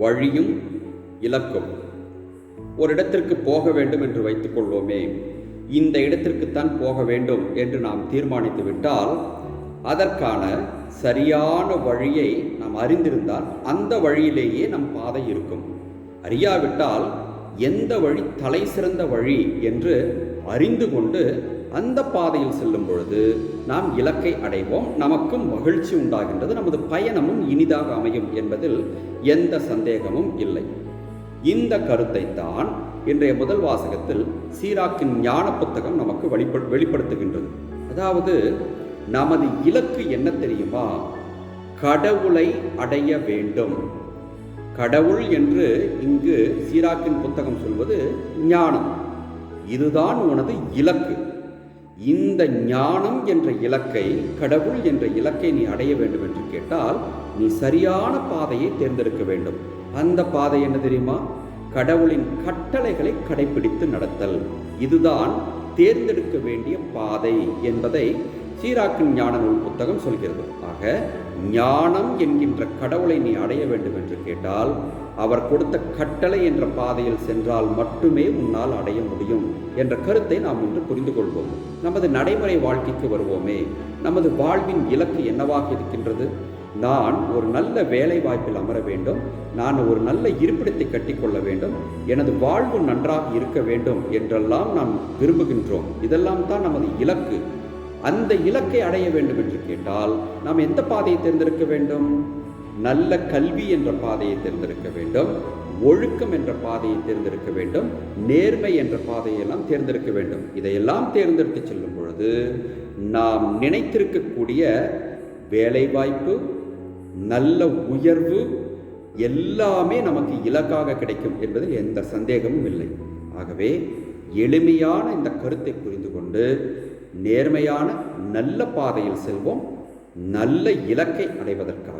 வழியும் இலக்கும். ஒரு இடத்திற்கு போக வேண்டும் என்று வைத்துக்கொள்வோமே இந்த இடத்திற்குத்தான் போக வேண்டும் என்று நாம் தீர்மானித்து விட்டால் அதற்கான சரியான வழியை நாம் அறிந்திருந்தால் அந்த வழியிலேயே நம் பாதை இருக்கும். அறியாவிட்டால் எந்த வழி தலை சிறந்த வழி என்று அறிந்து கொண்டு அந்த பாதையில் செல்லும் பொழுது நாம் இலக்கை அடைவோம். நமக்கும் மகிழ்ச்சி உண்டாகின்றது. நமது பயணமும் இனிதாக அமையும் என்பதில் எந்த சந்தேகமும் இல்லை. இந்த கருத்தை தான் இன்றைய முதல் வாசகத்தில் சீராக்கின் ஞான புத்தகம் நமக்கு வெளிப்ப வெளிப்படுத்துகின்றது. அதாவது நமது இலக்கு என்ன தெரியுமா? கடவுளை அடைய வேண்டும். கடவுள் என்று இங்கு சீராக்கின் புத்தகம் சொல்வது ஞானம். இதுதான் உனது இலக்கு. இந்த ஞானம் என்ற இலக்கை கடவுள் என்ற இலக்கை நீ அடைய வேண்டும் என்று கேட்டால் நீ சரியான பாதையை தேர்ந்தெடுக்க வேண்டும். அந்த பாதை என்ன தெரியுமா? கடவுளின் கட்டளைகளை கடைபிடித்து நடத்தல். இதுதான் தேர்ந்தெடுக்க வேண்டிய பாதை என்பதை சீராக்கின் ஞான நூல் புத்தகம் சொல்கிறது. ஆக ஞானம் என்கின்ற கடவுளை நீ அடைய வேண்டும் என்று கேட்டால் அவர் கொடுத்த கட்டளை என்ற பாதையில் சென்றால் மட்டுமே உன்னால் அடைய முடியும் என்ற கருத்தை நாம் இன்று புரிந்து கொள்வோம். நமது நடைமுறை வாழ்க்கைக்கு வருவோமே. நமது வாழ்வின் இலக்கு என்னவாக இருக்கின்றது? நான் ஒரு நல்ல வேலை வாய்ப்பில் அமர வேண்டும். நான் ஒரு நல்ல இருப்பிடத்தை கட்டிக்கொள்ள வேண்டும். எனது வாழ்வு நன்றாக இருக்க வேண்டும் என்றெல்லாம் நாம் விரும்புகின்றோம். இதெல்லாம் தான் நமது இலக்கு. அந்த இலக்கை அடைய வேண்டும் என்று கேட்டால் நாம் எந்த பாதையை தேர்ந்தெடுக்க வேண்டும்? நல்ல கல்வி என்ற பாதையை தேர்ந்தெடுக்க வேண்டும் ஒழுக்கம் என்ற பாதையை தேர்ந்தெடுக்க வேண்டும் நேர்மை என்ற பாதையெல்லாம் தேர்ந்தெடுக்க வேண்டும். இதையெல்லாம் தேர்ந்தெடுத்து செல்லும் பொழுது நாம் நினைத்திருக்கக்கூடிய வேலைவாய்ப்பு நல்ல உயர்வு எல்லாமே நமக்கு இலக்காக கிடைக்கும் என்பதில் எந்த சந்தேகமும் இல்லை. ஆகவே எளிமையான இந்த கருத்தை புரிந்து கொண்டு நேர்மையான நல்ல பாதையில் செல்வோம். நல்ல இலக்கை அடைவதற்காக.